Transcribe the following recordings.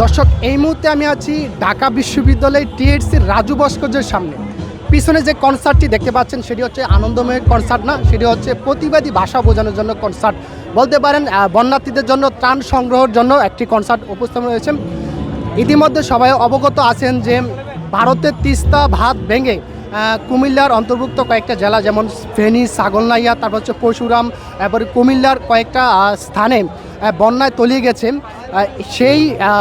দর্শক, এই মুহূর্তে আমি আছি ঢাকা বিশ্ববিদ্যালয় টিএডসির রাজু ভাস্কর্যের সামনে। পিছনে যে কনসার্টটি দেখতে পাচ্ছেন, সেটি হচ্ছে আনন্দময় কনসার্ট না, সেটি হচ্ছে প্রতিবাদী ভাষা বোঝানোর জন্য কনসার্ট বলতে পারেন বন্যার্থীদের জন্য, ত্রাণ সংগ্রহের জন্য একটি কনসার্ট উপস্থাপন হয়েছে। ইতিমধ্যে সবাই অবগত আছেন যে ভারতের তিস্তা ভাত ভেঙে কুমিল্লার অন্তর্ভুক্ত কয়েকটা জেলা যেমন ফেনী, ছাগলনাইয়া, তারপর হচ্ছে পরশুরাম এরপরে কুমিল্লার কয়েকটা স্থানে বন্যায় তলিয়ে গেছে। সেই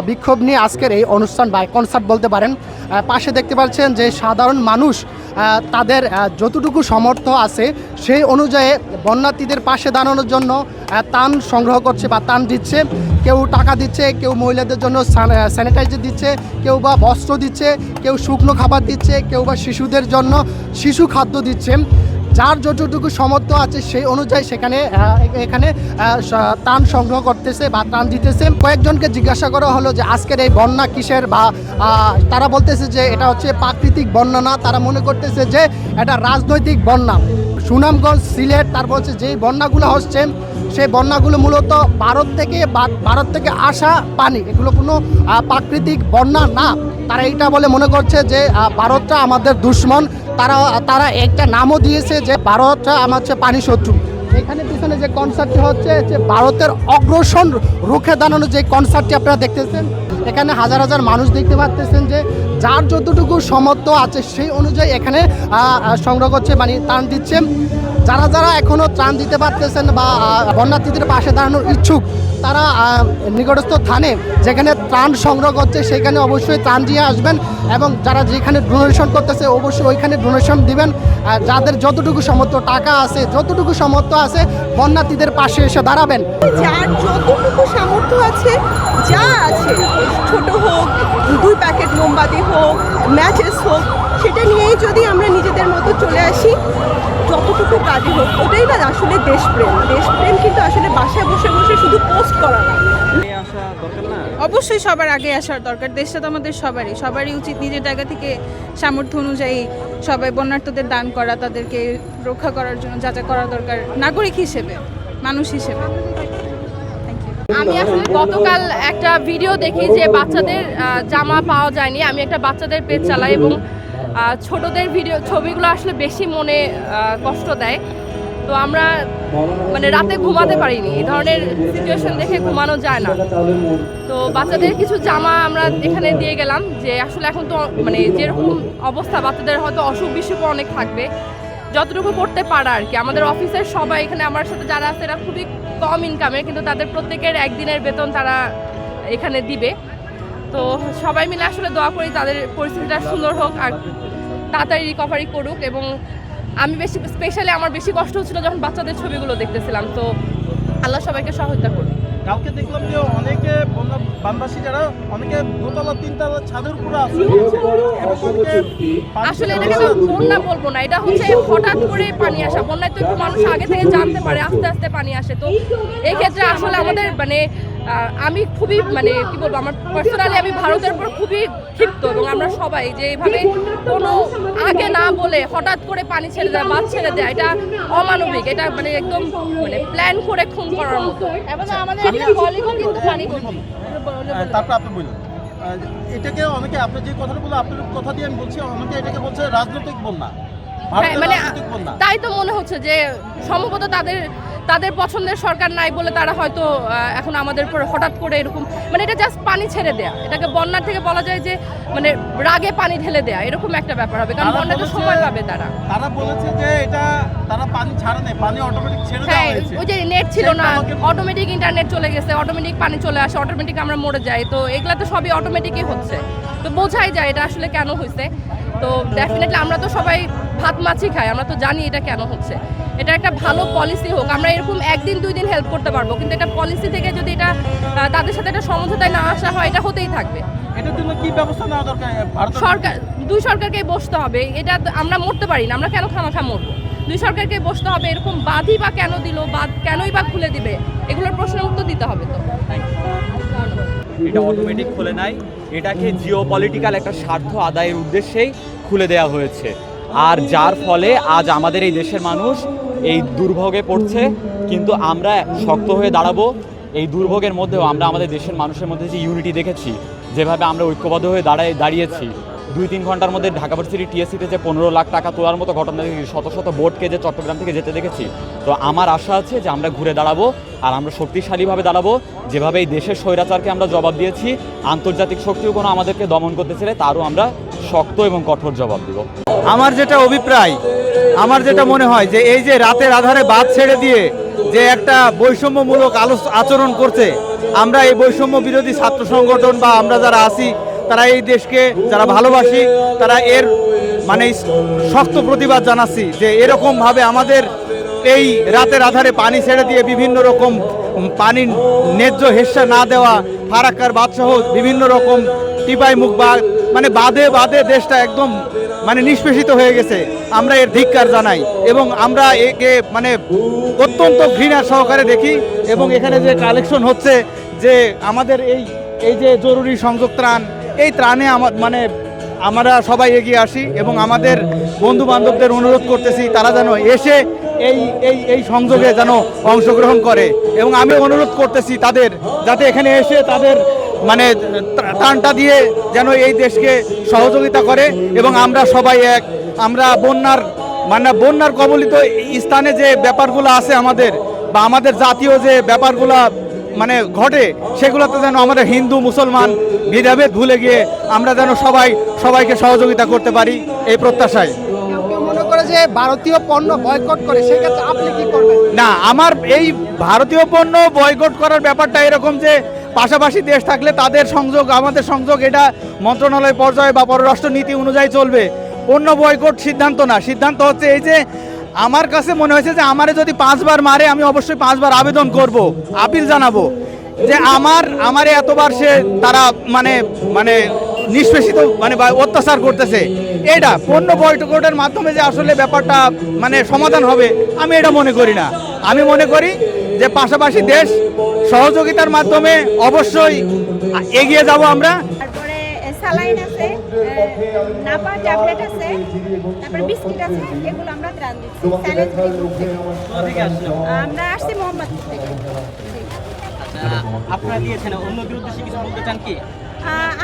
বিক্ষোভ নিয়ে আজকের এই অনুষ্ঠান বা কনসার্ট বলতে পারেন পাশে দেখতে পাচ্ছেন যে সাধারণ মানুষ তাদের যতটুকু সমর্থ আছে, সেই অনুযায়ী বন্যার্থীদের পাশে দাঁড়ানোর জন্য তান সংগ্রহ করছে বা ত্রাণ দিচ্ছে। কেউ টাকা দিচ্ছে, কেউ মহিলাদের জন্য স্যানিটাইজার দিচ্ছে, কেউ বা বস্ত্র দিচ্ছে, কেউ শুকনো খাবার দিচ্ছে, কেউ বা শিশুদের জন্য শিশু খাদ্য দিচ্ছে। যার যতটুকু সমর্থ আছে সেই অনুযায়ী সেখানে এখানে ত্রাণ সংগ্রহ করতেছে বা ত্রাণ দিতেছে। কয়েকজনকে জিজ্ঞাসা করা হলো যে আজকের এই বন্যা কিসের বা তারা বলতেছে যে এটা হচ্ছে প্রাকৃতিক বন্যা না, তারা মনে করতেছে যে এটা রাজনৈতিক বন্যা। সুনামগঞ্জ, সিলেট, তারপর হচ্ছে যেই বন্যাগুলো হচ্ছে, সেই বন্যাগুলো মূলত ভারত থেকে ভারত থেকে আসা পানি, এগুলো কোনো প্রাকৃতিক বন্যা না। তারা এইটা বলে মনে করছে যে ভারতটা আমাদের দুশ্মন তারা তারা একটা নামও দিয়েছে যে ভারত আমার হচ্ছে পানি শত্রু। এখানে পিছনে যে কনসার্টটি হচ্ছে, যে ভারতের অগ্রসর রুখে দাঁড়ানো যে কনসার্টটি আপনারা দেখতেছেন, এখানে হাজার হাজার মানুষ দেখতে পাচ্তেছেন যে যার যতটুকু সমর্থ আছে সেই অনুযায়ী এখানে সংগ্রহ করছে মানে তান দিচ্ছে। যারা যারা এখনও ত্রাণ দিতে পারতেছেন বা বন্যার্থীদের পাশে দাঁড়ানোর ইচ্ছুক, তারা নিকটস্থ থানে যেখানে ত্রাণ সংগ্রহ করছে সেখানে অবশ্যই ত্রাণ দিয়ে আসবেন এবং যারা যেখানে ডোনেশন করতেছে, অবশ্যই ওইখানে ডোনেশন দিবেন। আর যাদের যতটুকু সমর্থ টাকা আছে, যতটুকু সমর্থ আছে বন্যার্থীদের পাশে এসে দাঁড়াবেন। যার যতটুকু সামর্থ্য আছে, যা আছে, ছোট হোক, দুই প্যাকেট মোমবাতি হোক ম্যাচেস হোক সেটা নিয়েই যদি আমরা নিজেদের মতো চলে আসি, যতটুকু কাজে হোক, ওটাই না আসলে দেশপ্রেম। দেশপ্রেম কিন্তু আসলে বাসায় বসে বসে শুধু পোস্ট করা অবশ্যই সবার আগে আসার দরকার। দেশটা তো আমাদের সবারই। সবারই উচিত নিজের জায়গা থেকে সামর্থ্য অনুযায়ী সবাই বন্যার্থদের দান করা, তাদেরকে রক্ষা করার জন্য যা যা করা দরকার, নাগরিক হিসেবে, মানুষ হিসেবে। আমি আসলে গতকাল একটা ভিডিও দেখি যে বাচ্চাদের জামা পাওয়া যায়নি। আমি একটা বাচ্চাদের পেজ চালাই এবং ছোটদের ভিডিও ছবিগুলো আসলে বেশি মনে কষ্ট দেয়। তো আমরা মানে রাতে ঘুমাতে পারিনি। এই ধরনের সিচুয়েশন দেখে ঘুমানো যায় না। তো বাচ্চাদের কিছু জামা আমরা এখানে দিয়ে গেলাম যে আসলে এখন তো মানে যেরকম অবস্থা, বাচ্চাদের হয়তো অসুখ বিসুখও অনেক থাকবে। যতটুকু করতে পারা আর কি। আমাদের অফিসের সবাই এখানে আমার সাথে যারা আছে, এরা খুবই কম ইনকামের কিন্তু তাদের প্রত্যেকের একদিনের বেতন তারা এখানে দিবে। তো সবাই মিলে আসলে দোয়া করি তাদের পরিস্থিতিটা সুন্দর হোক আর তাড়াতাড়ি রিকভারি করুক এবং আমি বেশি স্পেশালি আমার বেশি কষ্ট হচ্ছিল যখন বাচ্চাদের ছবিগুলো দেখতেছিলাম। তো আল্লাহ সবাইকে সহায়তা করুক। কালকে দেখলাম যে অনেকে বানবাসী যারা অনেকে দোতলা তিনতলা ছাদের উপরে আশ্রয় আসলে। এটাকে আমি বন্যা বলব না এটা হচ্ছে হঠাৎ করে পানি আসা। বন্যায় তো একটু মানুষ আগে থেকে জানতে পারে আস্তে আস্তে পানি আসে। তো এই ক্ষেত্রে আসলে আমাদের মানে আমি খুবই মানে কি বলব আমার পার্সোনালি আমি ভারতের উপর খুবই ক্ষিপ্ত এবং আমরা সবাই যে এইভাবে কোনো আগে না বলে হঠাৎ করে পানি ছেড়ে দেয় মাছ ছেড়ে দেয় এটা অমানবিক এটা মানে একদম মানে প্ল্যান করে খুন করার মতো। এবং আমাদের একটা কলিগও কিন্তু পানি তারপর আপনি বলুন। এটাকে অনেকে আপনি যে কথাটা বললেন আপনার কথা দিয়ে আমি বলছি অনেকে এটাকে বলছে রাজনৈতিক বন্যা। মানে তাই তো মনে হচ্ছে যে সম্ভবত তাদের তাদের পছন্দের সরকার নাই বলে তারা হয়তো এখন আমাদের উপর হঠাৎ করে এরকম মানে এটা জাস্ট পানি ছেড়ে দেয়া। এটাকে বন্যার থেকে বলা যায় যে মানে রাগে পানি ঢেলে দেয়া। এরকম একটা ব্যাপার হবে কারণ বন্যাতে বলেছে- সময় পাবে তারা। তারা বলেছে যে এটা তারা পানি ছাড়ে নেই পানি অটোমেটিক ছেড়ে দেওয়া হ্যাঁ হয়েছে। ওই যে নেট ছিল না অটোমেটিক ইন্টারনেট চলে গেছে অটোমেটিক পানি চলে আসে অটোমেটিক আমরা মরে যাই। তো এগুলা তো সবই অটোমেটিকই হচ্ছে। তো বোঝাই যায় এটা আসলে কেন হয়েছে তো ডেফিনেটলি আমরা তো সবাই ভাত মাছি খাই আমরা তো জানি এটা কেন হচ্ছে। এটা একটা ভালো পলিসি হোক আমরা এরকম একদিন দুই দিন হেল্প করতে পারব কিন্তু এটা পলিসি থেকে যদি এটা তাদের সাথে একটা সমঝোতায় না আসা হয় এটা হতেই থাকবে। সরকার দুই সরকারকে বসতে হবে এটা তো আমরা মরতে পারি না আমরা কেন খামাখা মরবো? দুই সরকারকে বসতে হবে এরকম বাঁধই বা কেন দিল বাদ কেনই বা খুলে দিবে এগুলোর প্রশ্নের উত্তর দিতে হবে তো। এটা অটোমেটিক খুলে নাই এটাকে জিও পলিটিক্যাল একটা স্বার্থ আদায়ের উদ্দেশ্যেই খুলে দেওয়া হয়েছে। আর যার ফলে আজ আমাদের এই দেশের মানুষ এই দুর্ভোগে পড়ছে, কিন্তু আমরা শক্ত হয়ে দাঁড়াবো। এই দুর্ভোগের মধ্যেও আমরা আমাদের দেশের মানুষের মধ্যে যে ইউনিটি দেখেছি, যেভাবে আমরা ঐক্যবদ্ধ হয়ে দাঁড়ায়, দাঁড়িয়েছি, দুই তিন ঘণ্টার মধ্যে ঢাকা ভার্সিটি টিএসসিতে যে পনেরো লাখ টাকা তোলার মতো ঘটনা দেখেছি, শত শত বোটকে যে চট্টগ্রাম থেকে যেতে দেখেছি, তো আমার আশা আছে যে আমরা ঘুরে দাঁড়াবো আর আমরা শক্তিশালীভাবে দাঁড়াবো। যেভাবে এই দেশের স্বৈরাচারকে আমরা জবাব দিয়েছি, আন্তর্জাতিক শক্তিও কোনো আমাদেরকে দমন করতে চাইলে তারও আমরা শক্ত এবং কঠোর জবাব দিব। আমার যেটা অভিপ্রায়, আমার যেটা মনে হয় যে এই যে রাতের আধারে বাদ ছেড়ে দিয়ে যে একটা বৈষম্যমূলক আচরণ করছে, আমরা এই বৈষম্য বিরোধী ছাত্র সংগঠন বা আমরা যারা আছি, তারা এই দেশকে যারা ভালোবাসি, তারা এর মানে শক্ত প্রতিবাদ জানাচ্ছি যে এরকমভাবে আমাদের এই রাতের আধারে পানি ছেড়ে দিয়ে বিভিন্ন রকম পানির ন্যায্য হেস্সা না দেওয়া, ফারাক্কার বাদসহ বিভিন্ন রকম টিপাই মুখ বা মানে বাদে বাদে দেশটা একদম মানে নিষ্পেষিত হয়ে গেছে। আমরা এর ধিক্কার জানাই এবং আমরা একে মানে অত্যন্ত ঘৃণা সহকারে দেখি এবং এখানে যে কালেকশন হচ্ছে যে আমাদের এই এই যে জরুরি সংযোগ ত্রাণ, এই ত্রাণে আমার মানে আমরা সবাই এগিয়ে আসি এবং আমাদের বন্ধু বান্ধবদের অনুরোধ করতেছি তারা যেন এসে এই এই এই সংযোগে যেন অংশগ্রহণ করে এবং আমি অনুরোধ করতেছি তাদের যাতে এখানে এসে তাদের মানে টানটা দিয়ে যেন এই দেশকে সহযোগিতা করে এবং আমরা সবাই এক। আমরা বন্যার মানে বন্যার কবলিত স্থানে যে ব্যাপারগুলো আছে আমাদের বা আমাদের জাতীয় যে ব্যাপারগুলো মানে ঘটে সেগুলোতে যেন আমাদের হিন্দু মুসলমান ভেদাভেদ ভুলে গিয়ে আমরা যেন সবাই সবাইকে সহযোগিতা করতে পারি এই প্রত্যাশায়। মনে যে ভারতীয় পণ্য বয়কট করে সেক্ষেত্রে আপনি কি করবেন? না আমার এই ভারতীয় পণ্য বয়কট করার ব্যাপারটা এরকম যে পাশাপাশি দেশ থাকলে তাদের সংযোগ, আমাদের সংযোগ, এটা মন্ত্রণালয় পর্যায়ে বা পররাষ্ট্র নীতি অনুযায়ী চলবে। পণ্য বয়কট সিদ্ধান্ত না। সিদ্ধান্ত হচ্ছে এই যে, আমার কাছে মনে হয়েছে যে, আমারে যদি পাঁচবার মারে, আমি অবশ্যই পাঁচবার আবেদন করব। আপিল জানাব যে, আমার, আমারে এতবার সে তারা মানে মানে নিষ্পেষিত মানে অত্যাচার করতেছে। এটা পণ্য বয়কটের মাধ্যমে যে আসলে ব্যাপারটা মানে সমাধান হবে, আমি এটা মনে করি না। আমি মনে করি যে, পাশাপাশি দেশ সহযোগিতার মাধ্যমে অবশ্যই এগিয়ে যাব আমরা। তারপরে স্যালাইন আছে নাপা ট্যাবলেট আছে তারপরে বিস্কিট আছে এগুলো আমরা ত্রাণ দিচ্ছি। চ্যালেঞ্জ গ্রুপ আমরা আসছি মোহাম্মদপুর থেকে। আপনারা দিয়েছেন অন্যদের উদ্দেশ্যে কিছু বলতে চান কি?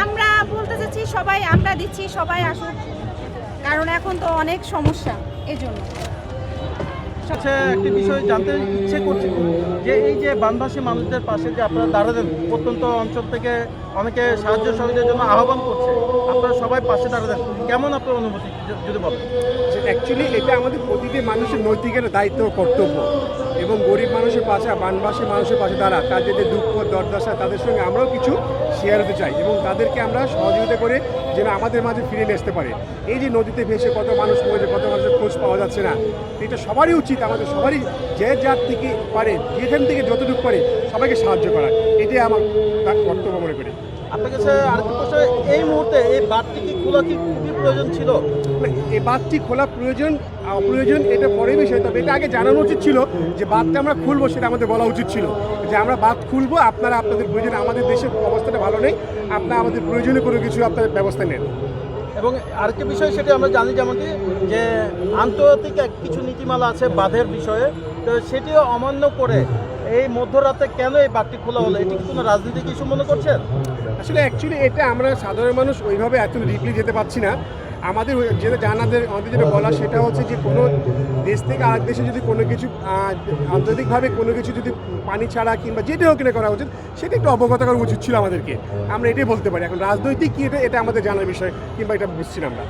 আমরা বলতে চাচ্ছি সবাই আমরা দিচ্ছি সবাই আসুক। কারণ এখন তো অনেক সমস্যা এজন্য। আচ্ছা একটি বিষয় জানতে ইচ্ছে করছে যে এই যে বানভাসী মানুষদের পাশে যে আপনারা দাঁড়ালেন, প্রত্যন্ত অঞ্চল থেকে অনেকে সাহায্য সহযোগের জন্য আহ্বান করছে, আপনারা সবাই পাশে দাঁড়ালেন, কেমন আপনার অনুভূতি যদি বলেন? অ্যাকচুয়ালি এটা আমাদের প্রতিটি মানুষের নৈতিকের দায়িত্ব, কর্তব্য। এবং গরিব মানুষের পাশে, বানবাসী মানুষের পাশে দাঁড়া তাদের যে দুঃখ, দরদশা, তাদের সঙ্গে আমরাও কিছু শেয়ার হতে চাই এবং তাদেরকে আমরা সহযোগিতা করে যেন আমাদের মাঝে ফিরে নিয়ে আসতে পারে। এই যে নদীতে ভেসে কত মানুষ মরেছে, কত মানুষের খোঁজ পাওয়া যাচ্ছে না, এটা সবারই উচিত, আমাদের সবারই যে যার থেকে পারে, যেখান থেকে যতটুকু পারে সবাইকে সাহায্য করা এটাই আমার তার কর্তব্য মনে করি। আপনার কাছে আরেকটি প্রশ্ন এই মুহূর্তে এই বাঁধটি কি খোলা কি খুবই প্রয়োজন ছিল? না, এই বাঁধটি খোলা প্রয়োজন অপ্রয়োজন এটা পরে বিষয় তবে এটা আগে জানানো উচিত ছিল যে বাঁধটা আমরা খুলবো সেটা আমাদের বলা উচিত ছিল। যে আমরা বাঁধ খুলবো আপনারা আপনাদের প্রয়োজন আমাদের দেশের অবস্থাটা ভালো নেই আপনারা আমাদের প্রয়োজনীয় কোনো কিছু আপনাদের ব্যবস্থা নেন। এবং আরেকটি বিষয় সেটা আমরা জানি যেমনটি যে আন্তর্জাতিক কিছু নীতিমালা আছে বাঁধের বিষয়ে তো সেটিও অমান্য করে এই মধ্যরাতে কেন এই বাঁধটি খোলা হলো? এটি কি কোনো রাজনৈতিক ইস্যু মনে করছেন? আসলে অ্যাকচুয়ালি এটা আমরা সাধারণ মানুষ ওইভাবে এত ডিপলি যেতে পারছি না। আমাদের যেটা জানাদের, আমাদের যেটা বলা সেটা হচ্ছে যে কোনো দেশ থেকে আরেক দেশে যদি কোনো কিছু আন্তর্জাতিকভাবে কোনো কিছু যদি পানি ছাড়া কিংবা যেটা হোক না করা উচিত, সেটা একটু অবগত করা উচিত ছিল আমাদেরকে। আমরা এটাই বলতে পারি। এখন রাজনৈতিক কী এটা এটা আমাদের জানার বিষয় কিংবা এটা বুঝছি না আমরা।